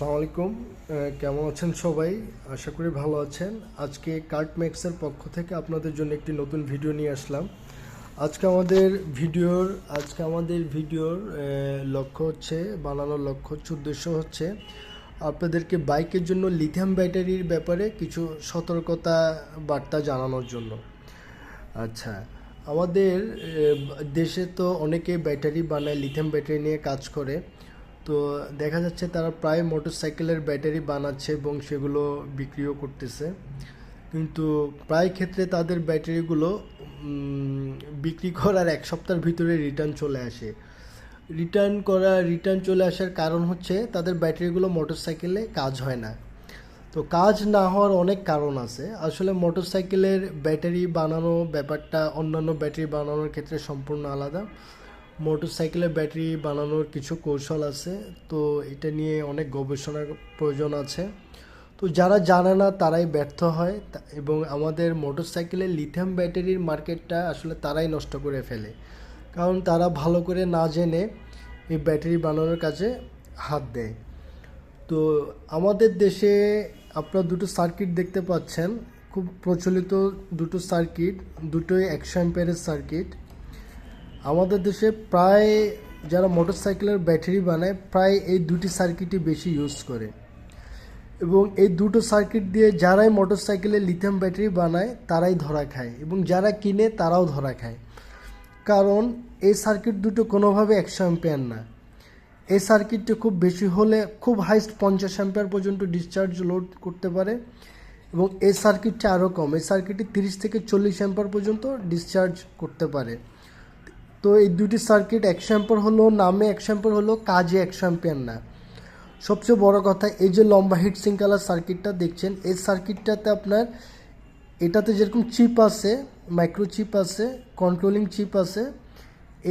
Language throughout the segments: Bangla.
আসসালামু আলাইকুম। কেমন আছেন সবাই? আশা করি ভালো আছেন। আজকে কার্ট ম্যাক্সের পক্ষ থেকে আপনাদের জন্য একটি নতুন ভিডিও নিয়ে আসলাম। আজকে আমাদের ভিডিওর, আজকে আমাদের ভিডিওর লক্ষ্য হচ্ছে, বানানোর লক্ষ্য হচ্ছে, উদ্দেশ্য হচ্ছে আপনাদেরকে বাইকের জন্য লিথিয়াম ব্যাটারির ব্যাপারে কিছু সতর্কতা বার্তা জানানোর জন্য। আচ্ছা আমাদের দেশে তো অনেকে ব্যাটারি বানায় লিথিয়াম ব্যাটারি নিয়ে কাজ করে। তো দেখা যাচ্ছে তারা প্রায় মোটরসাইকেলের ব্যাটারি বানাচ্ছে এবং সেগুলো বিক্রিও করতেছে। কিন্তু প্রায় ক্ষেত্রে তাদের ব্যাটারিগুলো বিক্রি করার এক সপ্তাহের ভিতরে রিটার্ন চলে আসে। রিটার্ন করা রিটার্ন চলে আসার কারণ হচ্ছে তাদের ব্যাটারিগুলো মোটরসাইকেলে কাজ হয় না। তো কাজ না হওয়ার অনেক কারণ আছে। আসলে মোটরসাইকেলের ব্যাটারি বানানো ব্যাপারটা, অন্যান্য ব্যাটারি বানানোর ক্ষেত্রে সম্পূর্ণ আলাদা। মোটরসাইকেলের ব্যাটারি বানানোর কিছু কৌশল আছে, তো এটা নিয়ে অনেক গবেষণার প্রয়োজন আছে। তো যারা জানে না তারাই ব্যর্থ হয় এবং আমাদের মোটরসাইকেলের লিথিয়াম ব্যাটারির মার্কেটটা আসলে তারাই নষ্ট করে ফেলে। কারণ তারা ভালো করে না জেনে এই ব্যাটারি বানানোর কাজে হাত দেয়। তো আমাদের দেশে আপনারা দুটো সার্কিট দেখতে পাচ্ছেন, খুব প্রচলিত দুটো সার্কিট, দুটোই একশো অ্যাম্পিয়ারের সার্কিট। আমাদের দেশে প্রায় যারা মোটরসাইকেলের ব্যাটারি বানায়, প্রায় এই দুটি সার্কিটই বেশি ইউজ করে। এবং এই দুটো সার্কিট দিয়ে যারাই মোটরসাইকেলের লিথিয়াম ব্যাটারি বানায়, তারাই ধরা খায়। এবং যারা কিনে, তারাও ধরা খায়। কারণ এই সার্কিট দুটো কোনোভাবে একশো অ্যাম্পিয়ার না। এই সার্কিটটা খুব বেশি হলে খুব হাইস্ট পঞ্চাশ অ্যাম্পিয়ার পর্যন্ত ডিসচার্জ লোড করতে পারে। এবং এই সার্কিটটা আরও কম। এই সার্কিটটি তিরিশ থেকে চল্লিশ অ্যাম্পিয়ার পর্যন্ত ডিসচার্জ করতে পারে। তো এই দুটি সার্কিট একশো অ্যাম্পিয়ার হলো নামে একশো অ্যাম্পিয়ার হলো কাজে একশো অ্যাম্পিয়ার না। সবচেয়ে বড় কথা, এই যে লম্বা হিট সিঙ্কালার সার্কিটটা দেখছেন, এই সার্কিটটাতে আপনার এটাতে যেরকম চিপ আছে মাইক্রো চিপ আছে কন্ট্রোলিং চিপ আছে,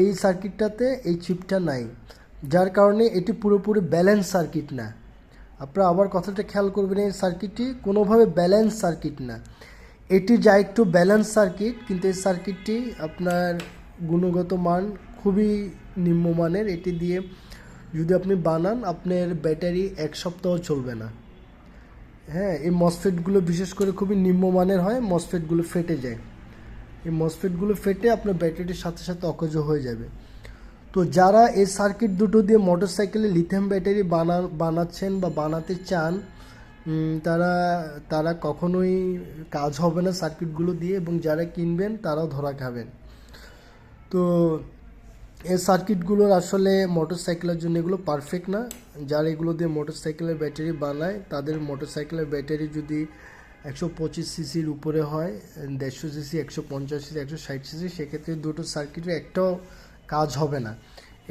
এই সার্কিটটাতে এই চিপটা নাই। যার কারণে এটি পুরোপুরি ব্যালেন্স সার্কিট না। আপনারা আবার কথাটা খেয়াল করবেন, এই সার্কিটটি কোনোভাবে ব্যালেন্স সার্কিট না। এটি যা একটু ব্যালেন্স সার্কিট কিন্তু এই সার্কিটটি আপনার গুণগত মান খুবই নিম্নমানের, এটি দিয়ে যদি আপনি বানান, আপনার ব্যাটারি এক সপ্তাহ চলবে না। হ্যাঁ এই মসফেটগুলো বিশেষ করে খুবই নিম্নমানের হয় মসফেটগুলো ফেটে যায়। এই মসফেটগুলো ফেটে আপনার ব্যাটারির সাথে সাথে অকেজ হয়ে যাবে। তো যারা এই সার্কিট দুটো দিয়ে মোটরসাইকেলে লিথিয়াম ব্যাটারি বানা, বানাচ্ছেন বা বানাতে চান তারা তারা কখনোই কাজ হবে না সার্কিটগুলো দিয়ে, এবং যারা কিনবেন, তারাও ধরা খাবেন। তো এই সার্কিটগুলোর আসলে মোটরসাইকেলের জন্য এগুলো পারফেক্ট না। যারা এগুলো দিয়ে মোটরসাইকেলের ব্যাটারি বানায়, তাদের মোটরসাইকেলের ব্যাটারি যদি একশো পঁচিশ সিসির উপরে হয়, দেড়শো সিসি একশো পঞ্চাশ সিসি একশো ষাট সিসি সেক্ষেত্রে দুটো সার্কিটের একটাও কাজ হবে না।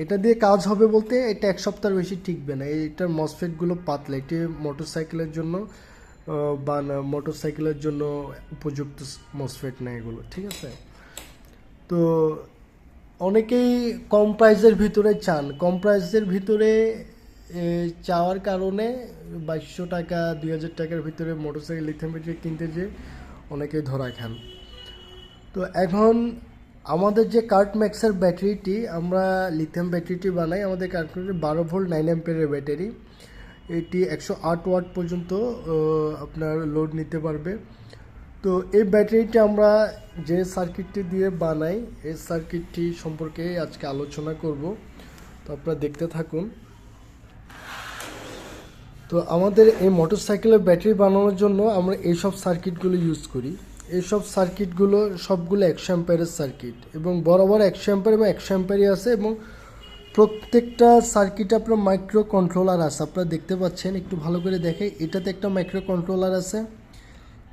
এটা দিয়ে কাজ হবে বলতে এটা এক সপ্তাহের বেশি টিকবে না। এটার মসফেটগুলো পাতলা, এটি মোটরসাইকেলের জন্য বা মোটরসাইকেলের জন্য উপযুক্ত মসফেট না এগুলো, ঠিক আছে? তো অনেকেই কম প্রাইসের ভিতরে চান। কম প্রাইসের ভিতরে চাওয়ার কারণে বাইশশো টাকা, দুই হাজার টাকার ভিতরে মোটরসাইকেল লিথিয়াম ব্যাটারি কিনতে যে অনেকেই ধরা খান। তো এখন আমাদের যে কার্ট ম্যাক্সের ব্যাটারিটি, আমরা লিথিয়াম ব্যাটারিটি বানাই। আমাদের কার্ট বারো ভোল্ট নাইন অ্যাম্পিয়ারের ব্যাটারি। এটি একশো আট ওয়াট পর্যন্ত আপনার লোড নিতে পারবে। তো এই ব্যাটারিটা আমরা যে সার্কিটটি দিয়ে বানাই, এই সার্কিটটি সম্পর্কে আজকে আলোচনা করব। তো আপনারা দেখতে থাকুন। তো আমাদের এই মোটরসাইকেলের ব্যাটারি বানানোর জন্য আমরা এইসব সার্কিটগুলো ইউজ করি। এইসব সার্কিটগুলো সবগুলো একশো অ্যাম্পায়ারের সার্কিট এবং বরাবর একশো অ্যাম্পায়ার এবং একশো অ্যাম্পায়ারই আছে এবং প্রত্যেকটা সার্কিটে আপনার মাইক্রো কন্ট্রোলার আছে। আপনারা দেখতে পাচ্ছেন, একটু ভালো করে দেখে, এটাতে একটা মাইক্রো কন্ট্রোলার আছে।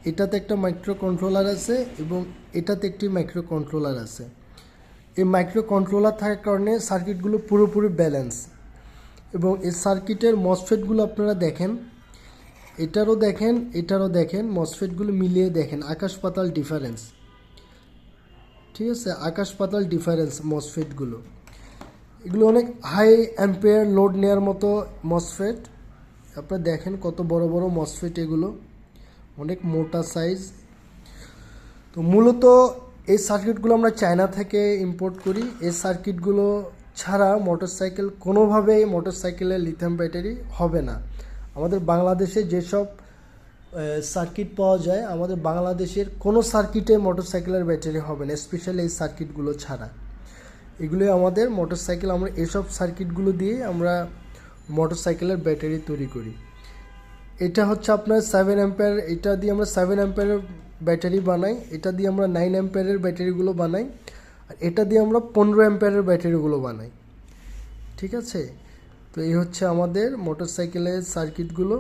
এটাতে একটা মাইক্রো কন্ট্রোলার আছে এবং এটাতে একটি মাইক্রো কন্ট্রোলার আছে। এই মাইক্রো কন্ট্রোলার থাকার কারণে সার্কিটগুলো পুরোপুরি ব্যালেন্স এবং এই সার্কিটের মসফেটগুলো আপনারা দেখেন, এটারও দেখেন এটারও দেখেন মসফেটগুলো মিলিয়ে দেখেন আকাশ পাতাল ডিফারেন্স ঠিক আছে? আকাশ পাতাল ডিফারেন্স মসফেটগুলো এগুলো অনেক হাই অ্যাম্পেয়ার লোড নেওয়ার মতো মসফেট আপনারা দেখেন কত বড় বড় মসফেট এগুলো। অনেক মোটা সাইজ তো মূলত এই সার্কিটগুলো আমরা চায়না থেকে ইম্পোর্ট করি। এই সার্কিটগুলো ছাড়া মোটরসাইকেল কোনোভাবেই মোটরসাইকেলের লিথিয়াম ব্যাটারি হবে না। আমাদের বাংলাদেশে যেসব সার্কিট পাওয়া যায়, আমাদের বাংলাদেশের কোনো সার্কিটে মোটরসাইকেলের ব্যাটারি হবে না স্পেশালি এই সার্কিটগুলো ছাড়া। এগুলোই আমাদের মোটরসাইকেল আমরা এসব সার্কিটগুলো দিয়ে আমরা মোটরসাইকেলের ব্যাটারি তৈরি করি। এটা হচ্ছে আপনার সেভেন অ্যাম্পেয়ার এটা দিয়ে আমরা সেভেন অ্যাম্পেয়ারের ব্যাটারি বানাই, এটা দিয়ে আমরা নাইন অ্যাম্পেয়ারের ব্যাটারিগুলো বানাই, আর এটা দিয়ে আমরা পনেরো অ্যাম্পেয়ারের ব্যাটারিগুলো বানাই। ঠিক আছে? তো এই হচ্ছে আমাদের মোটর সাইকেলের সার্কিটগুলো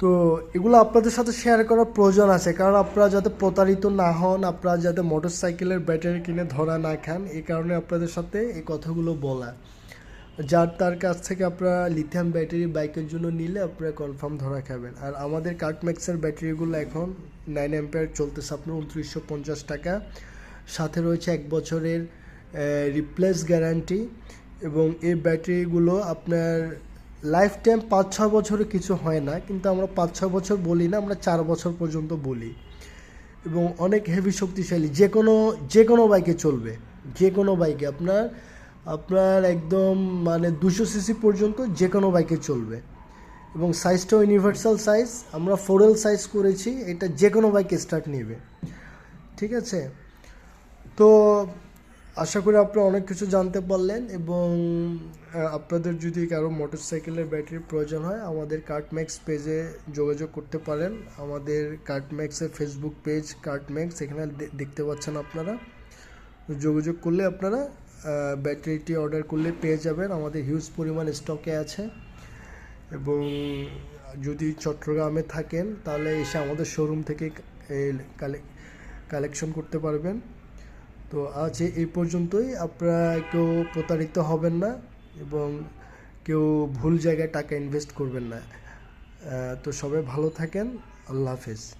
তো এগুলো আপনাদের সাথে শেয়ার করার প্রয়োজন আছে, কারণ আপনারা যাতে প্রতারিত না হন, আপনারা যাতে মোটর সাইকেলের ব্যাটারি কিনে ধরা না খান এই কারণে আপনাদের সাথে এই কথাগুলো বলা। যার, তার কাছ থেকে আপনারা লিথিয়াম ব্যাটারি বাইকের জন্য নিলে আপনারা কনফার্ম ধরা খাবেন। আর আমাদের কার্টম্যাক্সের ব্যাটারিগুলো এখন নাইন অ্যাম্পেয়ার চলতেছে আপনার উনত্রিশশো পঞ্চাশ টাকা। সাথে রয়েছে এক বছরের রিপ্লেস গ্যারান্টি এবং এই ব্যাটারিগুলো আপনার লাইফ টাইম পাঁচ ছয় বছরে কিছু হয় না, কিন্তু আমরা পাঁচ ছয় বছর বলি না, আমরা চার বছর পর্যন্ত বলি। এবং অনেক হেভি শক্তিশালী যে কোনো যে কোনো বাইকে চলবে। যে কোনো বাইকে আপনার আপনার একদম মানে দুশো সিসি পর্যন্ত যে কোনো বাইকে চলবে। এবং সাইজটাও ইউনিভার্সাল সাইজ আমরা ফোরেল সাইজ করেছি, এটা যে কোনো বাইকে স্টার্ট নেবে। ঠিক আছে? তো আশা করি আপনারা অনেক কিছু জানতে পারলেন এবং আপনাদের যদি কারও মোটরসাইকেলের ব্যাটারির প্রয়োজন হয়, আমাদের কার্টম্যাক্স পেজে যোগাযোগ করতে পারেন। আমাদের কার্টম্যাক্সের ফেসবুক পেজ কার্টম্যাক্স এখানে দেখতে পাচ্ছেন আপনারা। যোগাযোগ করলে আপনারা ব্যাটারিটি অর্ডার করলে পেয়ে যাবেন। আমাদের হিউজ পরিমাণ স্টকে আছে। এবং যদি চট্টগ্রামে থাকেন, তাহলে এসে আমাদের শোরুম থেকে কালেকশন করতে পারবেন। তো আজ এই পর্যন্তই। আপনারা কেউ প্রতারিত হবেন না এবং কেউ ভুল জায়গায় টাকা ইনভেস্ট করবেন না। তো সবাই ভালো থাকেন। আল্লাহ হাফেজ।